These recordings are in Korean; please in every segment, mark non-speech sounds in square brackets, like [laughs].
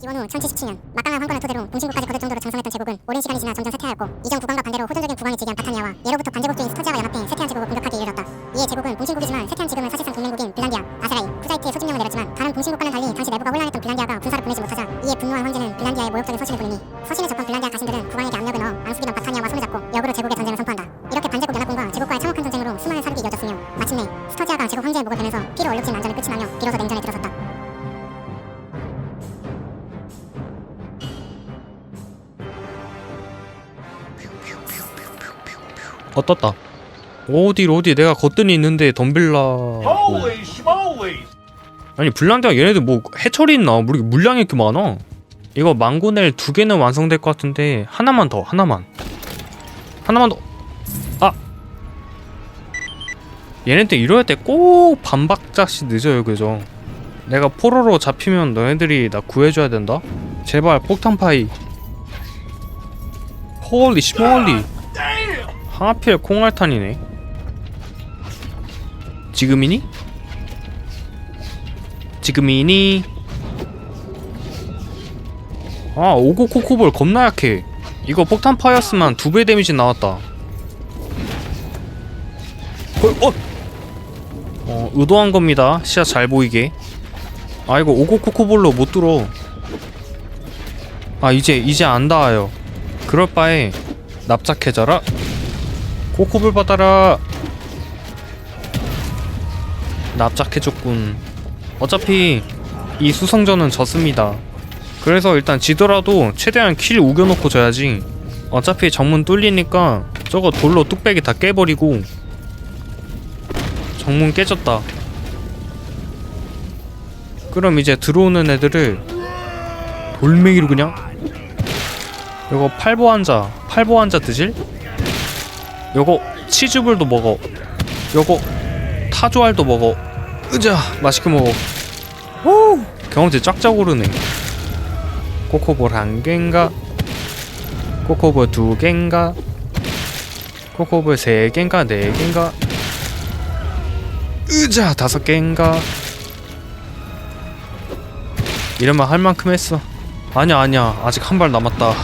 기원 후 1077년 막강한 황건을 토대로 동신국까지 거둘 정도로 장성했던 제국은 오랜 시간이 지나 점점 쇠퇴하였고 이전 국왕과 반대로 호전적인 국왕이 즉위한 바타니아와 예로부터 반제국주인 스터지아가 연합해 쇠퇴한 제국을 공격하기 이르렀다. 이에 제국은 동신국이지만 쇠퇴한 지금은 사실상 동맹국인 빌란디아, 아세라이, 쿠자이트의 소집령을 내렸지만 다른 동신국과는 달리 당시 내부가 혼란했던 빌란디아가 군사를 보내지 못하자 이에 분노한 황제는 빌란디아의 모욕적인 서신을 보내니 서신을 접한 빌란디아 가신들은 국왕에게 압력을 넣어 앙숙이던 바타니아와 손을 잡고 역으로 제국의 전쟁을 선포한다. 이렇게 반제국 연합군과 제국과의 참혹한 전쟁으로 수많은 사륙이 이어졌으며 마침내 스터지아가 제국 황제의 목을 베면서 피로 얼룩진 난전을 끝이 나며 비로소 냉전에 들어섰다. 어 떴다. 어디 어디? 내가 걷더니 있는데 덤빌라! 아니 블란디아 얘네들 뭐 해철이 있나? 우리 물량이 이렇게 많아? 이거 망고넬 두 개는 완성될 것 같은데 하나만 더 하나만. 하나만 더 아! 얘네들 이럴 때 꼭 반박자씩 늦어요 그죠? 내가 포로로 잡히면 너네들이 나 구해줘야 된다? 제발 폭탄 파이. 홀리 시몰리 하필 콩알탄이네. 지금이니? 지금이니? 아 오고 코코볼 겁나 약해. 이거 폭탄 파였으면 두 배 데미지 나왔다. 어, 어! 어 의도한 겁니다. 시야 잘 보이게. 아 이거 오고 코코볼로 못 뚫어. 아 이제 이제 안 닿아요. 그럴 바에 납작해져라 코코볼 받아라 납작해졌군. 어차피 이 수성전은 졌습니다. 그래서 일단 지더라도 최대한 킬 우겨놓고 져야지. 어차피 정문 뚫리니까 저거 돌로 뚝배기 다 깨버리고 정문 깨졌다. 그럼 이제 들어오는 애들을 돌멩이로 그냥? 요거 팔보 한자 팔보 한자 드실? 요거 치즈볼도 먹어. 요거 타조알도 먹어. 으자 맛있게 먹어. 오! 경험치 쫙쫙 오르네. 코코볼 한 개인가? 코코볼 두 개인가? 코코볼 세 개인가? 네 개인가? 으자 다섯 개인가? 이러면 할 만큼 했어. 아니야 아니야. 아직 한 발 남았다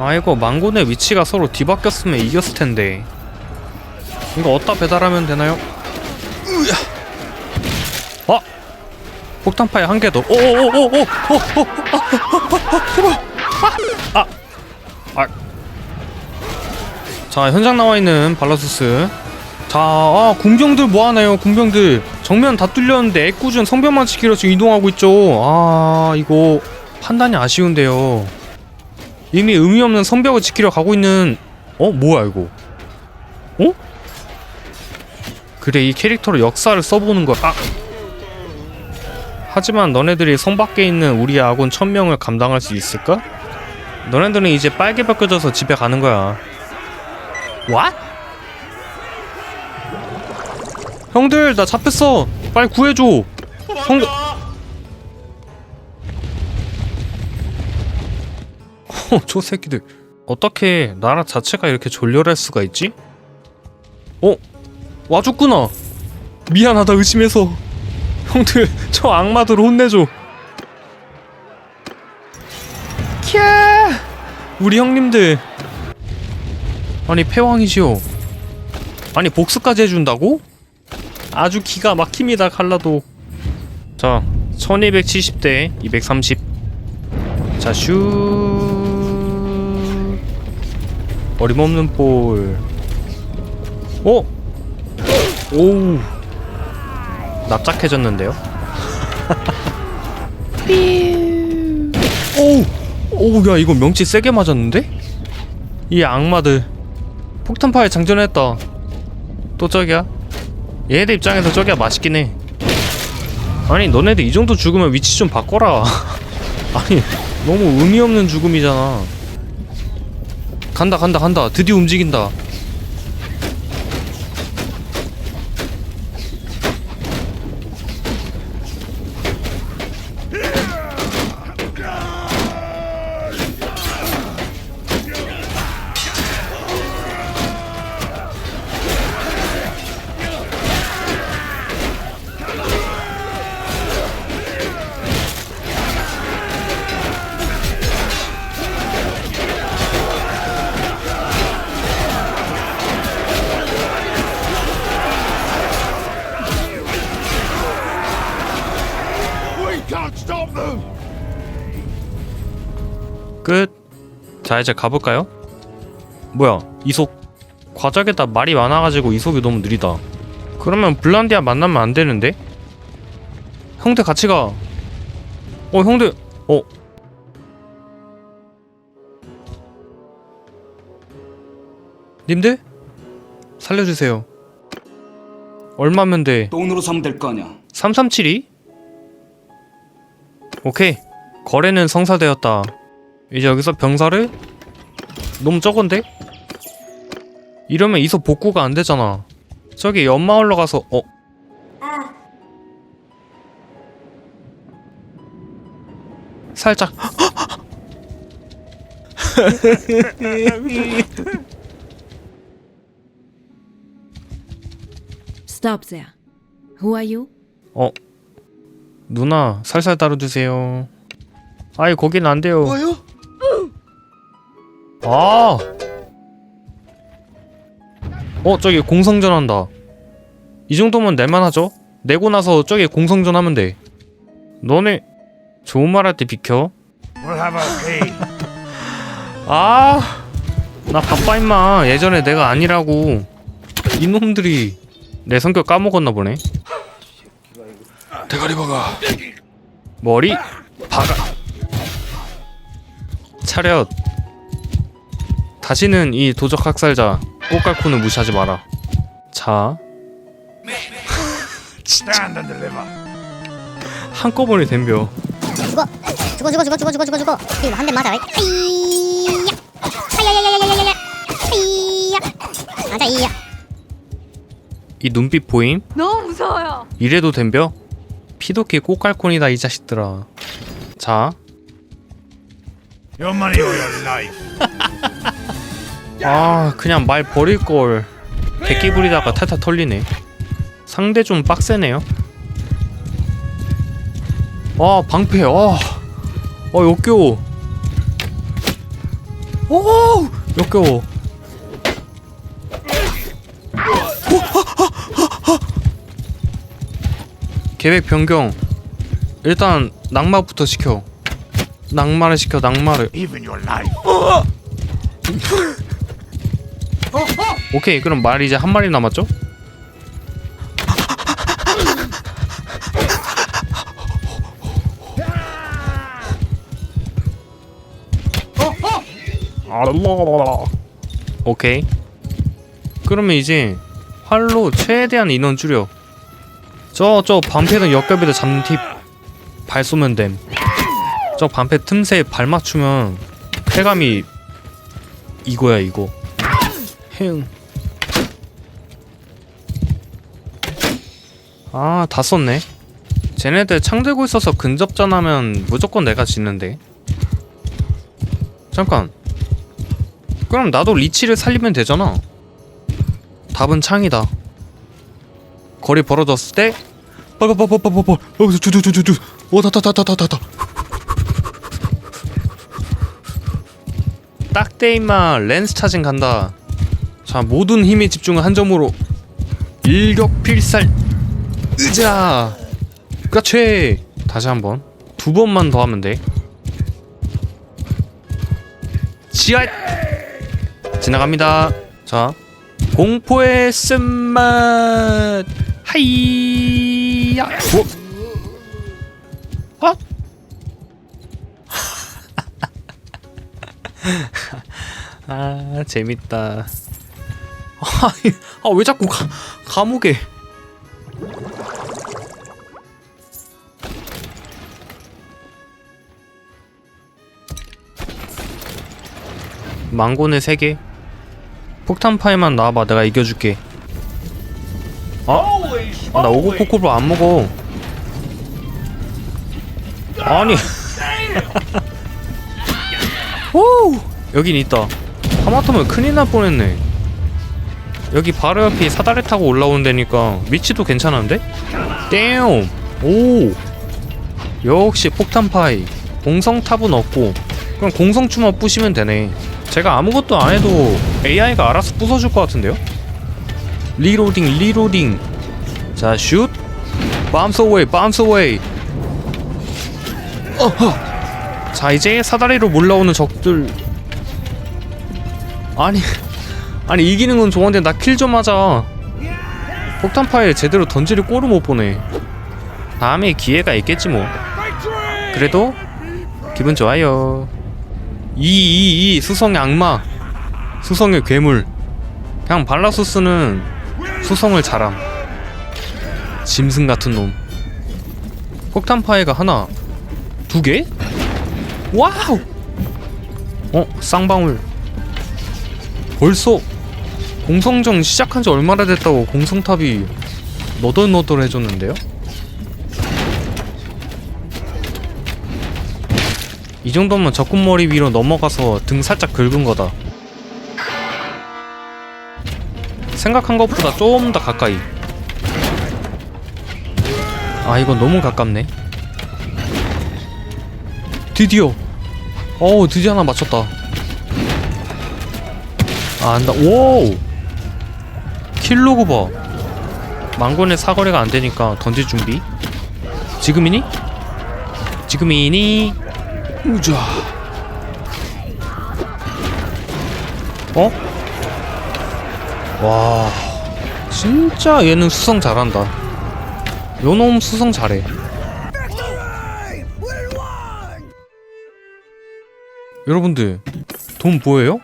아이고 망고네 위치가 서로 뒤바뀌었으면 이겼을 텐데 이거 어디다 배달하면 되나요? 으야. 아! 폭탄파이 한 개 더. 오오오오오오오 아! 아! 자 현장 나와 있는 발라수스. 자, 아, 군병들 뭐 하나요? 군병들 정면 다 뚫렸는데 애꿎은 성벽만 지키러 지금 이동하고 있죠. 아, 이거 판단이 아쉬운데요. 이미 의미 없는 성벽을 지키러 가고 있는 어 뭐야 이거? 어? 그래 이 캐릭터로 역사를 써보는 걸 아! 하지만 너네들이 성 밖에 있는 우리의 아군 천명을 감당할 수 있을까? 너네들은 이제 빨개 벗겨져서 집에 가는 거야 What? 형들 나 잡혔어 빨리 구해줘 형... [laughs] 저 새끼들. 어떻게 나라 자체가 이렇게 졸렬할 수가 있지? 어? 와줬구나. 미안하다 의심해서. 형들 저 악마들 혼내줘. 캬! 우리 형님들. 아니 패왕이시오 아니 복수까지 해준다고? 아주 기가 막힙니다 칼라도. 자 1270대 230 자, 슛. 어림없는 볼. 어? 오우. 납작해졌는데요? [laughs] 오우. 오우, 야, 이거 명치 세게 맞았는데? 이 악마들. 폭탄파에 장전했다. 또 저기야? 얘네들 입장에서 저기야 맛있긴 해. 아니, 너네들 이 정도 죽으면 위치 좀 바꿔라. [laughs] 아니, 너무 의미 없는 죽음이잖아. 간다 간다 간다. 드디어 움직인다. 자 이제 가볼까요? 뭐야 이속 과적에다 말이 많아가지고 이속이 너무 느리다. 그러면 블란디아 만나면 안 되는데? 형들 같이 가. 어 형들 어 님들 살려주세요. 얼마면 돼? 돈으로 사면 될 거 아니야. 3372? 오케이 거래는 성사되었다 이제 여기서 병사를 너무 적은데? 이러면 이소 복구가 안 되잖아 저기 연마을로 가서 어? 살짝 Stop there. Who are you? 어 누나 살살 다뤄주세요 아이 거긴 안 돼요 뭐요? 아! 어 저기 공성전 한다 이 정도면 낼만하죠? 내고 나서 저기 공성전 하면 돼 너네 좋은 말 할 때 비켜. [laughs] 아! 나 바빠 임마 예전에 내가 아니라고 이놈들이 내 성격 까먹었나 보네 대가리 박아. 머리 박아 차렷 다시는 이 도적 학살자 꽃갈콘을 무시하지 마라. 자. [laughs] deliver. 한꺼번에 덤벼. 죽어. 죽어 죽어 죽어 죽어 죽어 죽어. 이거 한 대 맞아. 아이야. 아야야야야야야야. 아이야. 맞아 이야. 이 눈빛 보임? 너무 무서워요. 이래도 덤벼? 피도끼 꽃갈콘이다 이 자식들아. 자. Your money or your life. [laughs] 아 그냥 말 버릴걸. 백기 부리다가 탈탈 털리네. 상대 좀 빡세네요. 아 방패. 아, 아 역겨워. 오 역겨워. 계획 변경. 일단 낙마부터 시켜. 낙마를 시켜 낙마를. Life. 오케이 그럼 말 이제 한 마리 남았죠? 오케이. 그러면 이제 활로 최대한 인원 줄여. 저 저 반패는 역겹이다. 잡는 팁. 발 쏘면 됨저 반패 틈새에 발 맞추면 쾌감이 이거야 이거 행. 아, 다 썼네. 쟤네들 창 들고 있어서 근접전 하면 무조건 내가 지는데. 잠깐. 그럼 나도 리치를 살리면 되잖아. 답은 창이다. 거리 벌어졌을 때 빠바바바바바바 여기서 두두두두두 오다다다다다다 딱대 임마 렌스 차징 간다 자 모든 힘의 집중을 한 점으로 일격필살. 으자! 그렇지! 다시 한번. 두 번만 더 하면 돼. 지하! 지나갑니다. 자 공포의 쓴맛. 하이야! 어? 어? [laughs] 아 재밌다 [laughs] 아왜 자꾸 가, 감옥에. 망고네 3개. 폭탄 파이만 나와봐 내가 이겨줄게. Always 아, 나 오고 always. 코코로 안 먹어. 아니. [laughs] 오! 여긴 있다. 하마터면 큰일 날 뻔했네 여기 바로 옆이 사다리 타고 올라오는 데니까 위치도 괜찮은데? 땡! 오! 역시 폭탄파이 공성탑은 없고 그럼 공성추만 부시면 되네 제가 아무것도 안 해도 AI가 알아서 부숴줄 것 같은데요? 리로딩 리로딩 자 슛! 바운스 어웨이 바운스 어웨이 어허. 자 이제 사다리로 몰라오는 적들 아니 아니 이기는 건 좋은데 나 킬 좀 하자. 폭탄 파일 제대로 던지를 꼴을 못 보네. 다음에 기회가 있겠지 뭐. 그래도 기분 좋아요. 이 이이 수성의 악마. 수성의 괴물. 그냥 발라소스는 수성을 잘함. 짐승 같은 놈. 폭탄 파이가 하나. 두 개? 와우! 어 쌍방울. 벌써 공성정 시작한 지 얼마나 됐다고 공성탑이 너덜너덜해졌는데요? 이 정도면 적군머리 위로 넘어가서 등 살짝 긁은 거다. 생각한 것보다 좀 더 가까이. 아, 이건 너무 가깝네. 드디어. 어우, 드디어 하나 맞췄다. 아, 안다. 오! 킬로그 봐. 망곤의 사거리가 안 되니까 던질 준비. 지금이니? 지금이니? 우자. 어? 와. 진짜 얘는 수성 잘한다. 요놈 수성 잘해. 여러분들, 돈 뭐예요?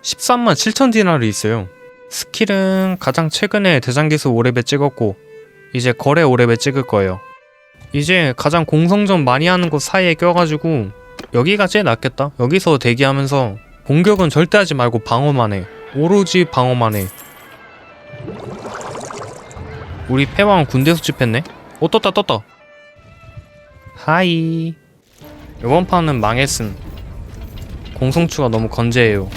13만 7천 디나르 있어요. 스킬은 가장 최근에 대장기수 5렙에 찍었고, 이제 거래 5렙에 찍을 거예요. 이제 가장 공성전 많이 하는 곳 사이에 껴가지고 여기가 제일 낫겠다. 여기서 대기하면서 공격은 절대 하지 말고 방어만 해. 오로지 방어만 해. 우리 패왕 군대 수집했네. 어 떴다 떴다. 하이. 이번 판은 망했음. 공성추가 너무 건재해요.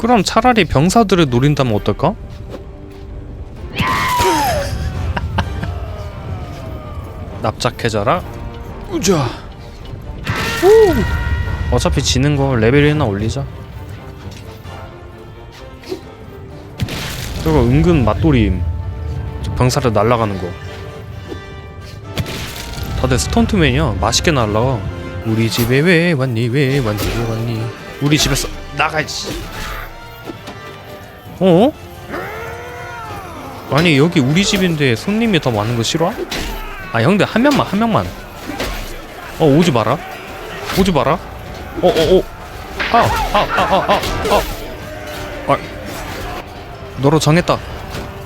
그럼 차라리 병사들을 노린다면 어떨까? [laughs] 납작해져라. 우자. 오. 어차피 지는 거 레벨 1나 올리자. 저거 은근 맛돌이임. 저 병사를 날아가는 거. 다들 스턴트맨이야. 맛있게 날라가. 우리 집에 왜 왔니? 왜 왔니? 왜 왔니? 우리 집에서 나가지. 어? 아니 여기 우리 집인데 손님이 더 많은 거 싫어? 아 형들 한 명만 한 명만. 어 오지 마라. 오지 마라. 어어어. 아아아아아아. 아, 너로 정했다.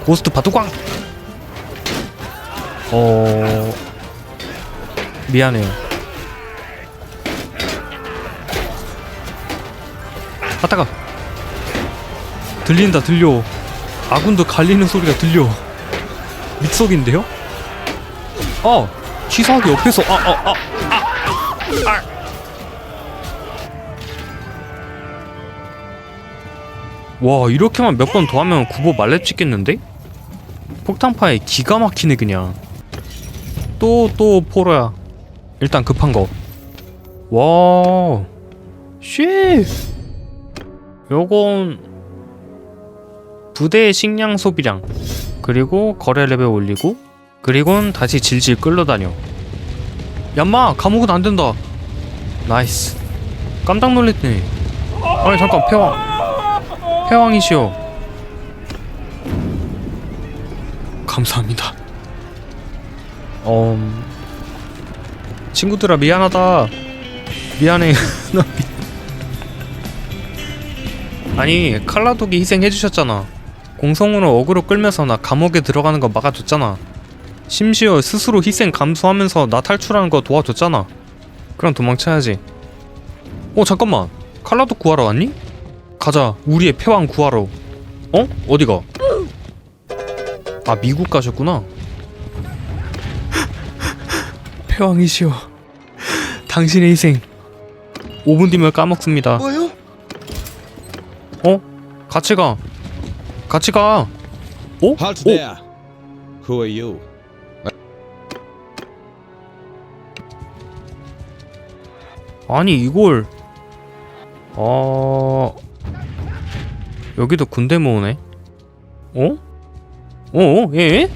고스트 바둑광 어. 미안해요 하다가 들린다 들려. 아군도 갈리는 소리가 들려. 믹서기인데요? 어 치사하게 옆에서 아아 아 아 아, 와 이렇게만 몇 번 더 하면 구보 말렙 찍겠는데? 폭탄파에 기가 막히네 그냥. 또또 포로야. 일단 급한 거와 쉣! 요건 부대의 식량 소비량 그리고 거래 레벨 올리고 그리곤 다시 질질 끌러다녀. 얌마 감옥은 안 된다. 나이스. 깜짝 놀랐네. 아니 잠깐 패왕. 패왕이시오 감사합니다. 음 친구들아 미안하다. 미안해. [laughs] 아니 칼라독이 희생해주셨잖아 공성으로 어그로 끌면서 나 감옥에 들어가는 거 막아줬잖아 심지어 스스로 희생 감수하면서 나 탈출하는 거 도와줬잖아. 그럼 도망쳐야지. 어 잠깐만. 칼라도 구하러 왔니? 가자. 우리의 패왕 구하러. 어? 어디가? 아 미국 가셨구나. [laughs] 패왕이시여. 당신의 희생 5분 뒤면 까먹습니다. 뭐요? 어? 같이 가. 같이 가. 어? Halt 오. there. Who are you? 아니 이걸 어 여기도 군대 모으네 어? 어? 예?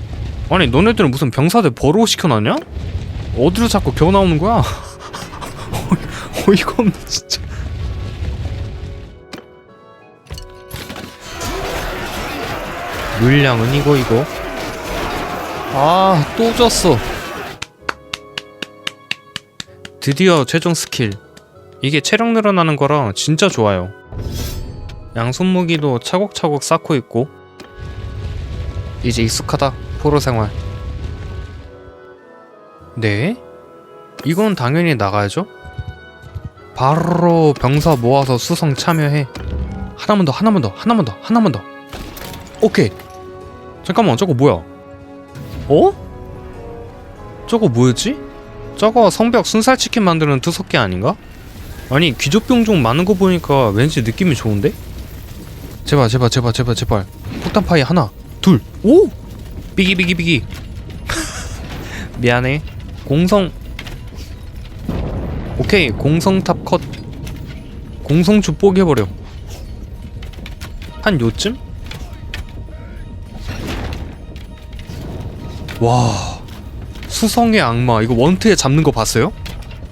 아니 너네들은 무슨 병사들 버로 시켜놨냐? 어디로 자꾸 겨우 나오는 거야? [laughs] 어이- 어이가 없네 진짜 물량은 이거 이거. 아또 졌어. 드디어 최종 스킬. 이게 체력 늘어나는 거라 진짜 좋아요. 양손 무기도 차곡차곡 쌓고 있고. 이제 익숙하다 포로 생활. 네? 이건 당연히 나가야죠. 바로 병사 모아서 수성 참여해. 하나만 더 하나만 더 하나만 더 하나만 더. 오케이 잠깐만 저거 뭐야 어? 저거 뭐였지? 저거 성벽 순살치킨 만드는 투석기 아닌가? 아니 귀족병종 많은 거 보니까 왠지 느낌이 좋은데? 제발 제발 제발 제발 제발 폭탄파이 하나 둘오 삐기 삐기 삐기 [laughs] 미안해 공성 오케이 공성탑 컷 공성 주 뽀개버려 한 요쯤? 와 수성의 악마. 이거 원트에 잡는 거 봤어요?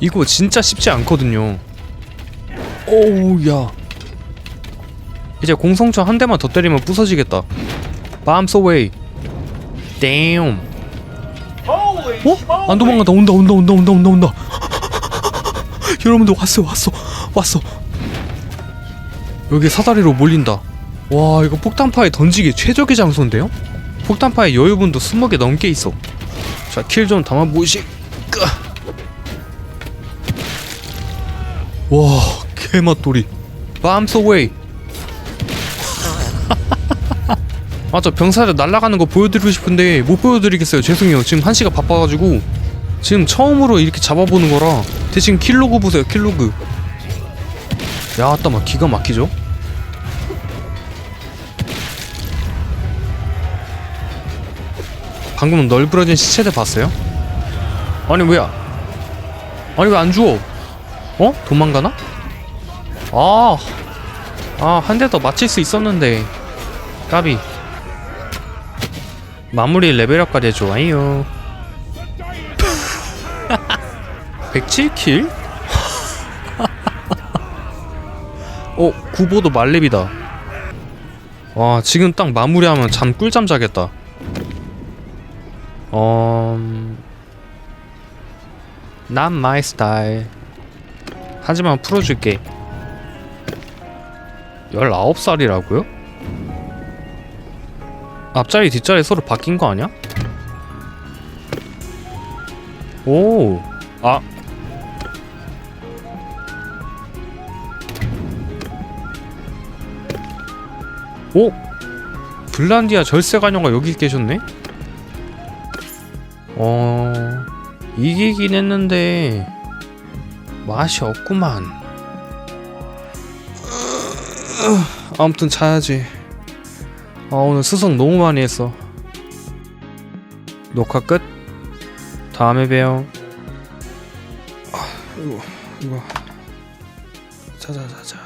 이거 진짜 쉽지 않거든요. 오우 야. 이제 공성주 한 대만 더 때리면 부서지겠다. Away. Damn. 어? 안 도망간다. 온다 온다 온다 온다 온다 온다. [laughs] 여러분들 왔어 왔어 왔어. 여기 사다리로 몰린다. 와 이거 폭탄파에 던지기 최적의 장소인데요? 폭탄파에 여유분도 20개 넘게 있어. 자 킬 좀 담아보시. 와 개맛돌이. Bombs away 아저 병사들 날아가는 거 보여드리고 싶은데 못 보여드리겠어요. 죄송해요. 지금 한시가 바빠가지고. 지금 처음으로 이렇게 잡아보는 거라 대신 킬로그 보세요 킬로그. 야 아따 막 기가 막히죠 방금 널브러진 시체들 봤어요? 아니 왜야 아니 왜 안 죽어 어? 도망가나? 아, 아, 한 대 더 맞힐 수 있었는데. 까비. 마무리 레벨업까지 좋아요. 107킬? [laughs] [laughs] 어, 구보도 말렙이다. 와, 지금 딱 마무리하면 잠 꿀잠 자겠다. 어... Not my style. 하지만 풀어줄게. 19살이라고요? 앞자리 뒷자리 서로 바뀐 거 아니야? 오, 아. 오! 블란디아 절세가녀가 여기 계셨네? 어... 이기긴 했는데... 맛이 없구만. 아무튼 자야지. 아 오늘 수성 너무 많이 했어. 녹화 끝. 다음에 봬요. 아, 이거 이거 자자 자자.